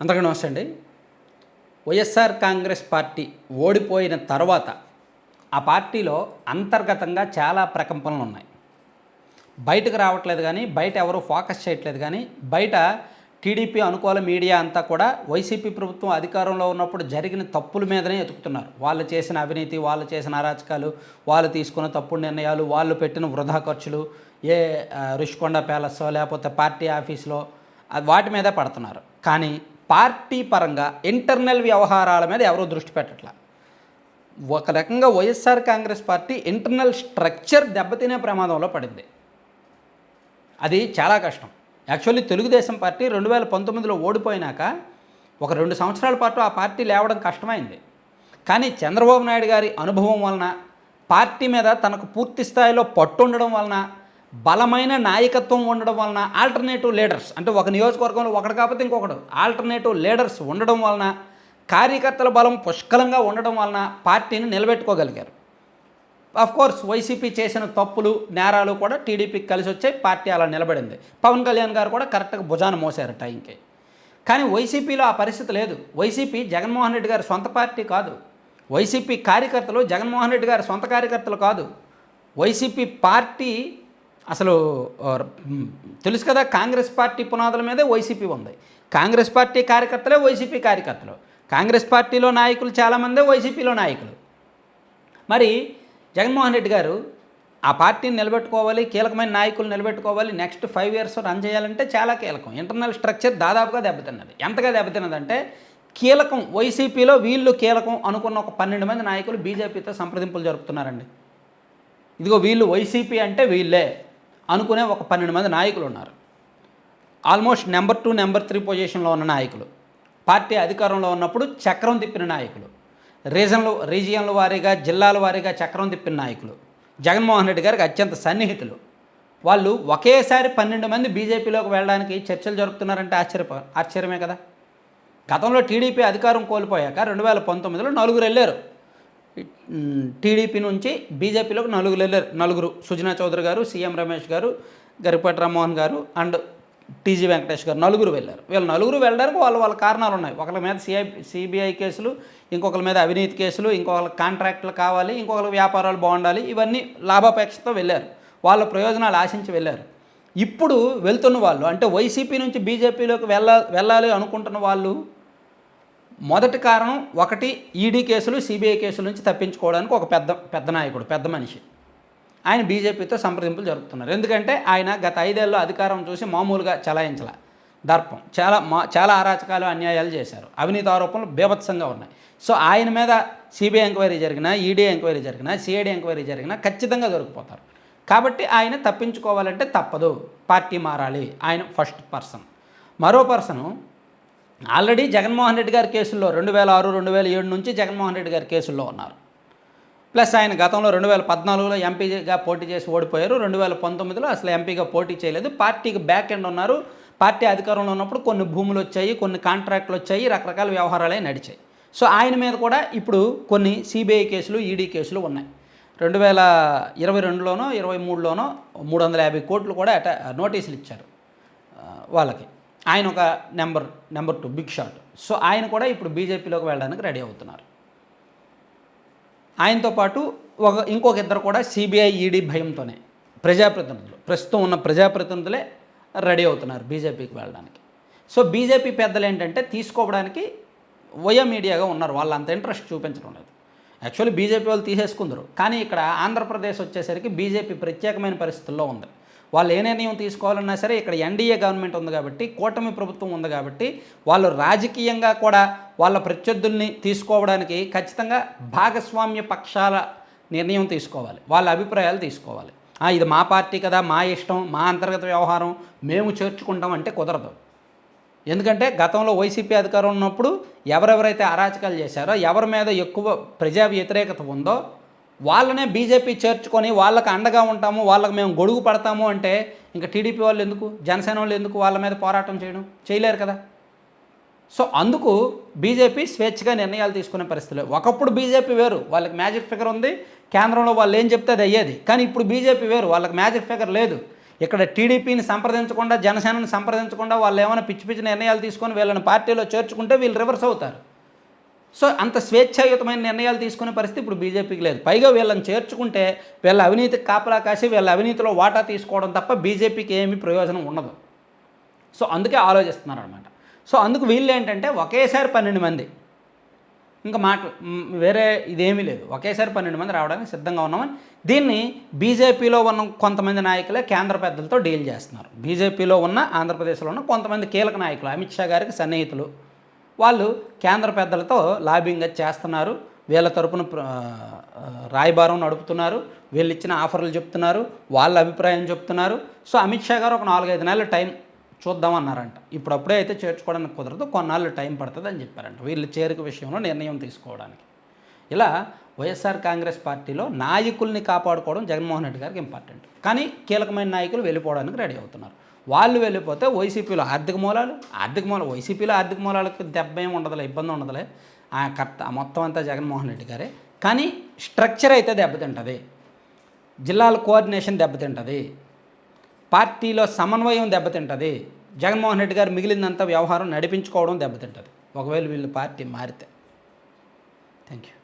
అందరికీ నమస్తే అండి. వైఎస్ఆర్ కాంగ్రెస్ పార్టీ ఓడిపోయిన తర్వాత ఆ పార్టీలో అంతర్గతంగా చాలా ప్రకంపనలు ఉన్నాయి. బయటకు రావట్లేదు కానీ బయట ఎవరు ఫోకస్ చేయట్లేదు కానీ బయట టీడీపీ అనుకూల మీడియా అంతా కూడా వైసీపీ ప్రభుత్వం అధికారంలో ఉన్నప్పుడు జరిగిన తప్పుల మీదనే ఎతుకుతున్నారు వాళ్ళు చేసిన అవినీతి వాళ్ళు చేసిన అరాచకాలు వాళ్ళు తీసుకున్న తప్పుడు నిర్ణయాలు వాళ్ళు పెట్టిన వృధా ఖర్చులు ఏ రుషికొండ ప్యాలెస్ లేకపోతే పార్టీ ఆఫీస్లో వాటి మీదే పడుతున్నారు. కానీ పార్టీ పరంగా ఇంటర్నల్ వ్యవహారాల మీద ఎవరూ దృష్టి పెట్టట్లా. ఒక రకంగా YSR Congress party internal structure దెబ్బతినే ప్రమాదంలో పడింది. అది చాలా కష్టం. యాక్చువల్లీ తెలుగుదేశం పార్టీ రెండు వేల పంతొమ్మిదిలో ఓడిపోయినాక ఒక రెండు సంవత్సరాల పాటు ఆ పార్టీ లేవడం కష్టమైంది. కానీ చంద్రబాబు నాయుడు గారి అనుభవం వలన పార్టీ మీద తనకు పూర్తి స్థాయిలో పట్టు ఉండడం వలన బలమైన నాయకత్వం ఉండడం వలన ఆల్టర్నేటివ్ లీడర్స్ అంటే ఒక నియోజకవర్గంలో ఒకటి కాకపోతే ఇంకొకడు ఆల్టర్నేటివ్ లీడర్స్ ఉండడం వలన కార్యకర్తల బలం పుష్కలంగా ఉండడం వలన పార్టీని నిలబెట్టుకోగలిగారు. ఆఫ్ కోర్స్ వైసీపీ చేసిన తప్పులు నేరాలు కూడా టీడీపీకి కలిసి వచ్చాయి పార్టీ అలా నిలబడింది. పవన్ కళ్యాణ్ గారు కూడా కరెక్ట్గా భుజాన మోసారు టైంకి కానీ వైసీపీలో ఆ పరిస్థితి లేదు. వైసీపీ జగన్మోహన్ రెడ్డి గారి సొంత పార్టీ కాదు. వైసీపీ కార్యకర్తలు జగన్మోహన్ రెడ్డి గారి సొంత కార్యకర్తలు కాదు. వైసీపీ పార్టీ అసలు తెలుసు కదా కాంగ్రెస్ పార్టీ పునాదుల మీదే వైసీపీ ఉంది. కాంగ్రెస్ పార్టీ కార్యకర్తలే వైసీపీ కార్యకర్తలు. కాంగ్రెస్ పార్టీలో నాయకులు చాలామందే వైసీపీలో నాయకులు. మరి జగన్మోహన్ రెడ్డి గారు ఆ పార్టీని నిలబెట్టుకోవాలి కీలకమైన నాయకులు నిలబెట్టుకోవాలి నెక్స్ట్ ఫైవ్ ఇయర్స్ రన్ చేయాలంటే చాలా కీలకం. ఇంటర్నల్ స్ట్రక్చర్ దాదాపుగా దెబ్బతిన్నది. ఎంతగా దెబ్బతిన్నదంటే కీలకం వైసీపీలో వీళ్ళు కీలకం అనుకున్న ఒక పన్నెండు మంది నాయకులు బీజేపీతో సంప్రదింపులు జరుపుతున్నారండి. ఇదిగో వీళ్ళు వైసీపీ అంటే వీళ్ళే. అనుకునే ఒక పన్నెండు మంది నాయకులు ఉన్నారు almost number two number three పొజిషన్లో ఉన్న నాయకులు. పార్టీ అధికారంలో ఉన్నప్పుడు చక్రం తిప్పిన నాయకులు. రీజన్లు రీజియన్ల వారీగా జిల్లాల వారీగా చక్రం తిప్పిన నాయకులు. జగన్మోహన్ రెడ్డి గారికి అత్యంత సన్నిహితులు. వాళ్ళు ఒకేసారి పన్నెండు మంది బీజేపీలోకి వెళ్ళడానికి చర్చలు జరుపుతున్నారంటే ఆశ్చర్య ఆశ్చర్యమే కదా? గతంలో టీడీపీ అధికారం కోల్పోయాక రెండు వేల పంతొమ్మిదిలో నలుగురు వెళ్ళారు. టీడీపీ నుంచి బీజేపీలోకి నలుగురు వెళ్ళారు. నలుగురు సుజనా చౌదరి గారు సీఎం రమేష్ గారు గరిపాటి రామ్మోహన్ గారు అండ్ టీజీ వెంకటేష్ గారు నలుగురు వెళ్ళారు. వీళ్ళు నలుగురు వెళ్ళడానికి వాళ్ళ వాళ్ళ కారణాలు ఉన్నాయి. ఒకరి మీద సిఐ సిబిఐ కేసులు ఇంకొకరి మీద అవినీతి కేసులు ఇంకొకరి కాంట్రాక్టులు కావాలి ఇంకొకరి వ్యాపారాలు బాగుండాలి ఇవన్నీ లాభాపేక్షతో వెళ్ళారు. వాళ్ళ ప్రయోజనాలు ఆశించి వెళ్ళారు. ఇప్పుడు వెళ్తున్న వాళ్ళు అంటే వైసీపీ నుంచి బీజేపీలోకి వెళ్ళ వెళ్ళాలి అనుకుంటున్న వాళ్ళు మొదటి కారణం ఒకటి ఈడీ కేసులు సిబిఐ కేసుల నుంచి తప్పించుకోవడానికి ఒక పెద్ద పెద్ద నాయకుడు పెద్ద మనిషి. ఆయన బీజేపీతో సంప్రదింపులు జరుపుతున్నారు. ఎందుకంటే ఆయన గత ఐదేళ్ళు అధికారం చూసి మామూలుగా చలాయించల. దర్పం. చాలా మా చాలా అరాచకాలు అన్యాయాలు చేశారు. అవినీతి ఆరోపణలు బీభత్సంగా ఉన్నాయి. సో ఆయన మీద సిబిఐ ఎంక్వైరీ జరిగినా ఈడీ ఎంక్వైరీ జరిగినా సిఐడి ఎంక్వైరీ జరిగినా ఖచ్చితంగా దొరికిపోతారు. కాబట్టి ఆయన తప్పించుకోవాలంటే తప్పదు. పార్టీ మారాలి. ఆయన ఫస్ట్ పర్సన్. మరో పర్సను ఆల్రెడీ జగన్మోహన్ రెడ్డి గారి కేసుల్లో రెండు వేల ఆరు రెండు వేల ఏడు నుంచి జగన్మోహన్ రెడ్డి గారి కేసుల్లో ఉన్నారు. ప్లస్ ఆయన గతంలో రెండు వేల పద్నాలుగులో ఎంపీగా పోటీ చేసి ఓడిపోయారు. రెండు వేల పంతొమ్మిదిలో అసలు ఎంపీగా పోటీ చేయలేదు. పార్టీకి బ్యాక్ ఎండ్ ఉన్నారు. పార్టీ అధికారంలో ఉన్నప్పుడు కొన్ని భూములు వచ్చాయి కొన్ని కాంట్రాక్టులు వచ్చాయి రకరకాల వ్యవహారాలే నడిచాయి. సో ఆయన మీద కూడా ఇప్పుడు కొన్ని సిబిఐ కేసులు ఈడీ కేసులు ఉన్నాయి. రెండు వేల ఇరవై రెండులోనో ఇరవై మూడులోనో మూడు వందల యాభై కోట్లు కూడా అట నోటీసులు ఇచ్చారు వాళ్ళకి. ఆయన ఒక number number two big shot. So ఆయన కూడా ఇప్పుడు బీజేపీలోకి వెళ్ళడానికి రెడీ అవుతున్నారు. ఆయనతో పాటు ఒక ఇంకొక ఇద్దరు కూడా సిబిఐ ఈడీ భయంతోనే ప్రజాప్రతినిధులు ప్రస్తుతం ఉన్న ప్రజాప్రతినిధులే రెడీ అవుతున్నారు బీజేపీకి వెళ్ళడానికి. సో బీజేపీ పెద్దలు ఏంటంటే తీసుకోవడానికి వయో మీడియాగా ఉన్నారు. వాళ్ళు అంత ఇంట్రెస్ట్ చూపించడం లేదు. యాక్చువల్లీ బీజేపీ వాళ్ళు తీసేసుకుందరు. కానీ ఇక్కడ ఆంధ్రప్రదేశ్ వచ్చేసరికి బీజేపీ ప్రత్యేకమైన పరిస్థితుల్లో ఉంది. వాళ్ళు ఏ నిర్ణయం తీసుకోవాలన్నా సరే ఇక్కడ ఎన్డీఏ గవర్నమెంట్ ఉంది కాబట్టి కూటమి ప్రభుత్వం ఉంది కాబట్టి వాళ్ళు రాజకీయంగా కూడా వాళ్ళ ప్రత్యర్థుల్ని తీసుకోవడానికి ఖచ్చితంగా భాగస్వామ్య పక్షాల నిర్ణయం తీసుకోవాలి. వాళ్ళ అభిప్రాయాలు తీసుకోవాలి. ఇది మా పార్టీ కదా మా ఇష్టం మా అంతర్గత వ్యవహారం మేము చేర్చుకుంటాం అంటే కుదరదు. ఎందుకంటే గతంలో వైసీపీ అధికారం ఉన్నప్పుడు ఎవరెవరైతే అరాచకాలు చేశారో ఎవరి మీద ఎక్కువ ప్రజా వ్యతిరేకత ఉందో వాళ్ళనే బీజేపీ చేర్చుకొని వాళ్ళకి అండగా ఉంటాము వాళ్ళకి మేము గొడుగు పడతాము అంటే ఇంకా టీడీపీ వాళ్ళు ఎందుకు జనసేన వాళ్ళు ఎందుకు వాళ్ళ మీద పోరాటం చేయడం? చేయలేరు కదా. సో అందుకు బీజేపీ స్వేచ్ఛగా నిర్ణయాలు తీసుకునే పరిస్థితులు. ఒకప్పుడు బీజేపీ వేరు వాళ్ళకి మ్యాజిక్ ఫిగర్ ఉంది కేంద్రంలో వాళ్ళు ఏం చెప్తే అది అయ్యేది. కానీ ఇప్పుడు బీజేపీ వేరు వాళ్ళకి మ్యాజిక్ ఫిగర్ లేదు. ఇక్కడ టీడీపీని సంప్రదించకుండా జనసేనని సంప్రదించకుండా వాళ్ళు ఏమైనా పిచ్చి పిచ్చి నిర్ణయాలు తీసుకొని వీళ్ళని పార్టీలో చేర్చుకుంటే వీళ్ళు రివర్స్ అవుతారు. సో అంత స్వేచ్ఛాయుతమైన నిర్ణయాలు తీసుకునే పరిస్థితి ఇప్పుడు బీజేపీకి లేదు. పైగా వీళ్ళని చేర్చుకుంటే వీళ్ళ అవినీతికి కాపలా కాసి వీళ్ళ అవినీతిలో వాటా తీసుకోవడం తప్ప బీజేపీకి ఏమీ ప్రయోజనం ఉండదు. సో అందుకే ఆలోచిస్తున్నారు అనమాట సో అందుకు వీళ్ళు ఏంటంటే ఒకేసారి పన్నెండు మంది. ఇంకా మాట వేరే ఇదేమీ లేదు. ఒకేసారి పన్నెండు మంది రావడానికి సిద్ధంగా ఉన్నామని దీన్ని బీజేపీలో ఉన్న కొంతమంది నాయకులే కేంద్ర పెద్దలతో డీల్ చేస్తున్నారు. బీజేపీలో ఉన్న ఆంధ్రప్రదేశ్లో ఉన్న కొంతమంది కీలక నాయకులు అమిత్ షా గారికి సన్నిహితులు. వాళ్ళు కేంద్ర పెద్దలతో లాబింగ్ చేస్తున్నారు. వీళ్ళ తరపున రాయబారం నడుపుతున్నారు. వీళ్ళు ఇచ్చిన ఆఫర్లు చెప్తున్నారు. వాళ్ళ అభిప్రాయం చెప్తున్నారు. సో అమిత్ షా గారు ఒక నాలుగైదు నెలల టైం చూద్దామన్నారంట. ఇప్పుడప్పుడే అయితే చేర్చుకోవడానికి కుదరదు. కొన్నాళ్ళు టైం పడుతుంది అని చెప్పారంట. వీళ్ళు చేరిక విషయంలో నిర్ణయం తీసుకోవడానికి. ఇలా వైఎస్ఆర్ కాంగ్రెస్ పార్టీలో నాయకుల్ని కాపాడుకోవడం జగన్మోహన్ రెడ్డి గారికి ఇంపార్టెంట్. కానీ కీలకమైన నాయకులు వెళ్ళిపోవడానికి రెడీ అవుతున్నారు. వాళ్ళు వెళ్ళిపోతే వైసీపీలో ఆర్థిక మూలాలు ఆర్థిక మూలాలు వైసీపీలో ఆర్థిక మూలాలకు దెబ్బ ఏమి ఉండదులే ఇబ్బంది ఉండదులే. ఆ కర్త మొత్తం అంతా జగన్మోహన్ రెడ్డి గారే. కానీ స్ట్రక్చర్ అయితే దెబ్బతింటుంది. జిల్లాల కోఆర్డినేషన్ దెబ్బతింటుంది. పార్టీలో సమన్వయం దెబ్బతింటుంది. జగన్మోహన్ రెడ్డి గారు మిగిలినంత వ్యవహారం నడిపించుకోవడం దెబ్బతింటుంది. ఒకవేళ వీళ్ళు పార్టీ మారితే. Thank you